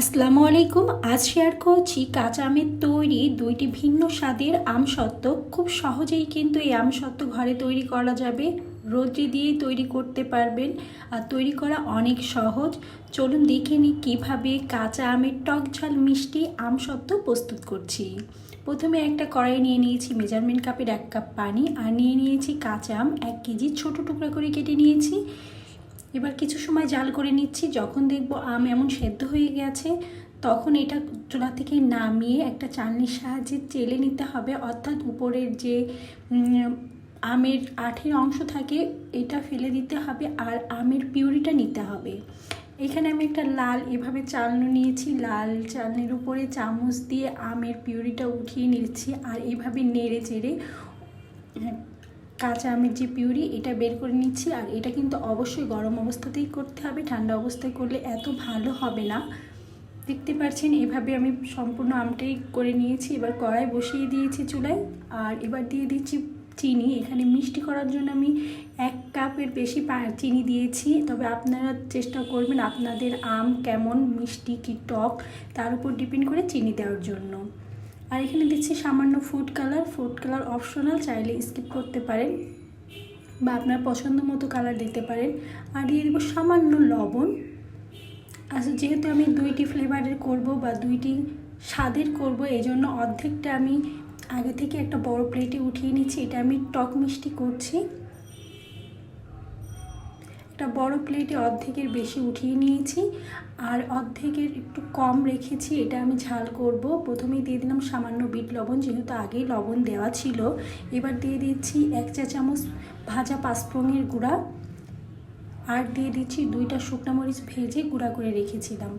আসসালামু আলাইকুম। আজ শেয়ার করছি কাঁচা আমের তৈরি দুইটি ভিন্ন স্বাদের আম সত্ত্ব। খুব সহজেই কিন্তু এই আম সত্ত্ব ঘরে তৈরি করা যাবে। রোদ্রে দিয়েই তৈরি করতে পারবেন। আর তৈরি করা অনেক সহজ। চলুন দেখে নিই কীভাবে কাঁচা আমের টক ঝাল মিষ্টি আম সত্ত্ব প্রস্তুত করছি। প্রথমে একটা কড়াই নিয়ে নিয়েছি মেজারমেন্ট কাপের এক কাপ পানি। আর নিয়ে নিয়েছি কাঁচা আম এক কেজি ছোটো টুকরা করে কেটে নিয়েছি। এবার কিছু সময় জাল করে নিচ্ছি। যখন দেখব আম এমন সেদ্ধ হয়ে গেছে, তখন এটা চুলা থেকে নামিয়ে একটা চালনির সাহায্যে চেলে নিতে হবে। অর্থাৎ উপরের যে আমের আঠের অংশ থাকে, এটা ফেলে দিতে হবে আর আমের পিউরিটা নিতে হবে। এখানে আমি একটা লাল এভাবে চালনি নিয়েছি। লাল চালনির উপরে চামচ দিয়ে আমের পিউরিটা উঠিয়ে নিচ্ছি আর এভাবে নেড়ে চেড়ে কাঁচা আমের যে পিউরি, এটা বের করে নিচ্ছি। আর এটা কিন্তু অবশ্যই গরম অবস্থাতেই করতে হবে। ঠান্ডা অবস্থায় করলে এত ভালো হবে না। দেখতে পাচ্ছেন, এভাবে আমি সম্পূর্ণ আমটাই করে নিয়েছি। এবার কড়াই বসিয়ে দিয়েছি চুলায়। আর এবার দিয়ে দিচ্ছি চিনি। এখানে মিষ্টি করার জন্য আমি এক কাপের বেশি চিনি দিয়েছি। তবে আপনারা চেষ্টা করবেন আপনাদের আম কেমন মিষ্টি কি টক, তার উপর ডিপেন্ড করে চিনি দেওয়ার জন্য। আর এখানে দিচ্ছি সামান্য food colour food colour optional চাইলে স্কিপ করতে পারেন বা আপনার পছন্দ মতো কালার দিতে পারেন। আর দিয়ে দেবো সামান্য লবণ। আচ্ছা যেহেতু আমি দুইটি ফ্লেভারের করব বা দুইটি স্বাদের করব এই জন্য অর্ধেকটা আমি আগে থেকে একটা বড় প্লেটে উঠিয়ে নিচ্ছি। এটা আমি টক মিষ্টি করছি। একটা বড় প্লেটে অর্ধেকের বেশি উঠিয়ে নিয়েছি। আর অর্ধেকের একটু কম রেখেছি, এটা আমি ঝাল করব। প্রথমেই দিয়ে দিলাম সামান্য বিট লবণ, যেহেতু আগেই লবণ দেওয়া ছিল। এবার দিয়ে দিচ্ছি এক চা চামচ ভাজা পাঁচফোড়নের গুঁড়া। আর দিয়ে দিচ্ছি দুইটা শুকনো মরিচ ভেজে গুঁড়া করে রেখেছিলাম।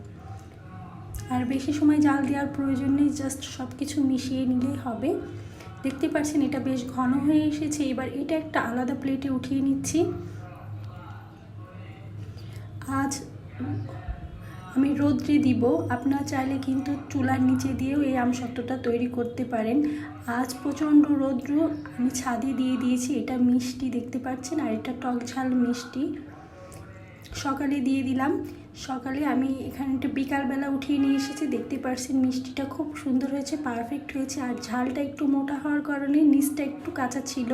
আর বেশি সময় জাল দেওয়ার প্রয়োজন নেই জাস্ট সব কিছু মিশিয়ে নিলেই হবে। দেখতে পাচ্ছেন এটা বেশ ঘন হয়ে এসেছে। এবার এটা একটা আলাদা প্লেটে উঠিয়ে নিচ্ছি। আজ আমি রোদ্রে দিব। আপনারা চাইলে কিন্তু চুলার নিচে দিয়েও এই আমসত্ত্বটা তৈরি করতে পারেন। আজ প্রচণ্ড রৌদ্র, আমি ছাদে দিয়ে দিয়েছি, এটা মিষ্টি দেখতে পাচ্ছেন, আর এটা টক ঝাল মিষ্টি। সকালে দিয়ে দিলাম। সকালে আমি এখানে একটা বিকালবেলা উঠিয়ে নিয়ে এসেছি, দেখতে পাচ্ছেন মিষ্টিটা খুব সুন্দর হয়েছে পারফেক্ট হয়েছে, আর ঝালটা একটু মোটা হওয়ার কারণে নিচটা একটু কাঁচা ছিল,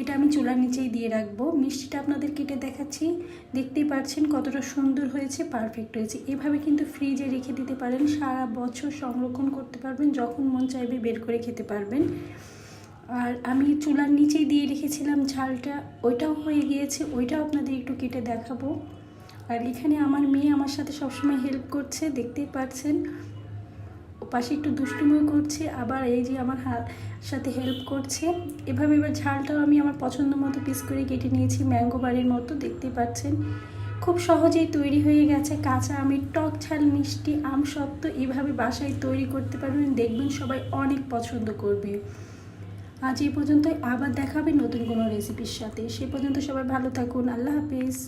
এটা আমি চুলার নিচেই দিয়ে রাখব। মিষ্টিটা আপনাদের কেটে দেখাচ্ছি, দেখতেই পারছেন কতটা সুন্দর হয়েছে পারফেক্ট হয়েছে। এভাবে কিন্তু ফ্রিজে রেখে দিতে পারেন, সারা বছর সংরক্ষণ করতে পারবেন, যখন মন চাইবে বের করে খেতে পারবেন। আর আমি চুলার নিচেই দিয়ে রেখেছিলাম ঝালটা, ওইটাও হয়ে গিয়েছে, ওইটাও আপনাদের একটু কেটে দেখাবো। আর এখানে আমার মেয়ে আমার সাথে সবসময় হেল্প করছে, দেখতেই পাচ্ছেন ও পাশে একটু দুষ্টুমিও করছে, আবার এই যে আমার হাত সাথে হেল্প করছে। এভাবে এবার ঝালটাও আমি আমার পছন্দ মতো পিস করে কেটে নিয়েছি ম্যাঙ্গো বাড়ির মতো দেখতে পাচ্ছেন। খুব সহজেই তৈরি হয়ে গেছে, কাঁচা আমের টক ঝাল, মিষ্টি, আম সত্ত্ব এভাবে বাসায় তৈরি করতে পারবেন, দেখবেন সবাই অনেক পছন্দ করবে। আজ এই পর্যন্তই, আবার দেখাবে নতুন কোনো রেসিপির সাথে। সে পর্যন্ত সবাই ভালো থাকুন, আল্লাহ হাফিজ।